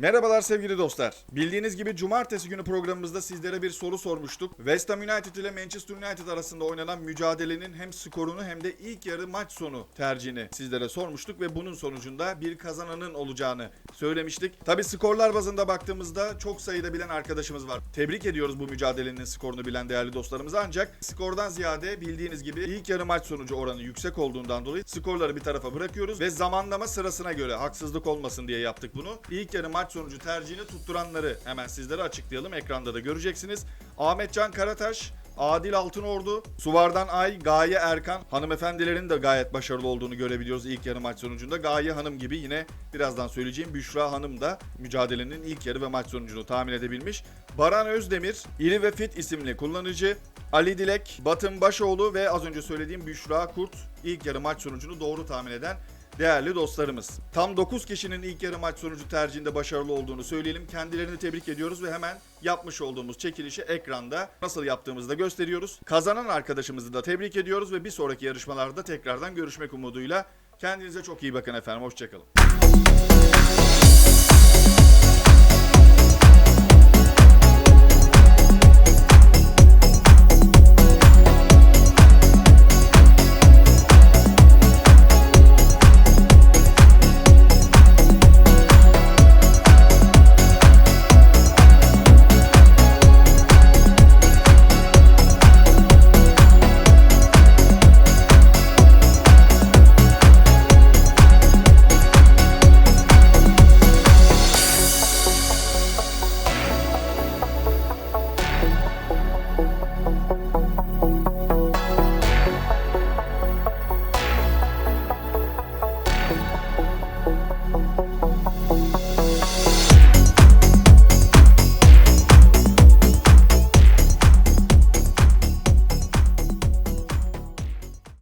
Merhabalar sevgili dostlar. Bildiğiniz gibi cumartesi günü programımızda sizlere bir soru sormuştuk. West Ham United ile Manchester United arasında oynanan mücadelenin hem skorunu hem de ilk yarı maç sonu tercihini sizlere sormuştuk ve bunun sonucunda bir kazananın olacağını söylemiştik. Tabi skorlar bazında baktığımızda çok sayıda bilen arkadaşımız var. Tebrik ediyoruz bu mücadelenin skorunu bilen değerli dostlarımızı ancak skordan ziyade bildiğiniz gibi ilk yarı maç sonucu oranı yüksek olduğundan dolayı skorları bir tarafa bırakıyoruz ve zamanlama sırasına göre haksızlık olmasın diye yaptık bunu. İlk yarı maç sonucu tercihini tutturanları hemen sizlere açıklayalım. Ekranda da göreceksiniz. Ahmetcan Karataş, Adil Altınordu, Suvardan Ay, Gaye Erkan hanımefendilerin de gayet başarılı olduğunu görebiliyoruz ilk yarı maç sonucunda. Gaye Hanım gibi yine birazdan söyleyeceğim Büşra Hanım da mücadelenin ilk yarı ve maç sonucunu tahmin edebilmiş. Baran Özdemir, İri ve Fit isimli kullanıcı, Ali Dilek, Batın Başoğlu ve az önce söylediğim Büşra Kurt ilk yarı maç sonucunu doğru tahmin eden değerli dostlarımız. Tam 9 kişinin ilk yarı maç sonucu tercihinde başarılı olduğunu söyleyelim. Kendilerini tebrik ediyoruz ve hemen yapmış olduğumuz çekilişi ekranda nasıl yaptığımızı da gösteriyoruz. Kazanan arkadaşımızı da tebrik ediyoruz ve bir sonraki yarışmalarda tekrardan görüşmek umuduyla. Kendinize çok iyi bakın efendim. Hoşçakalın.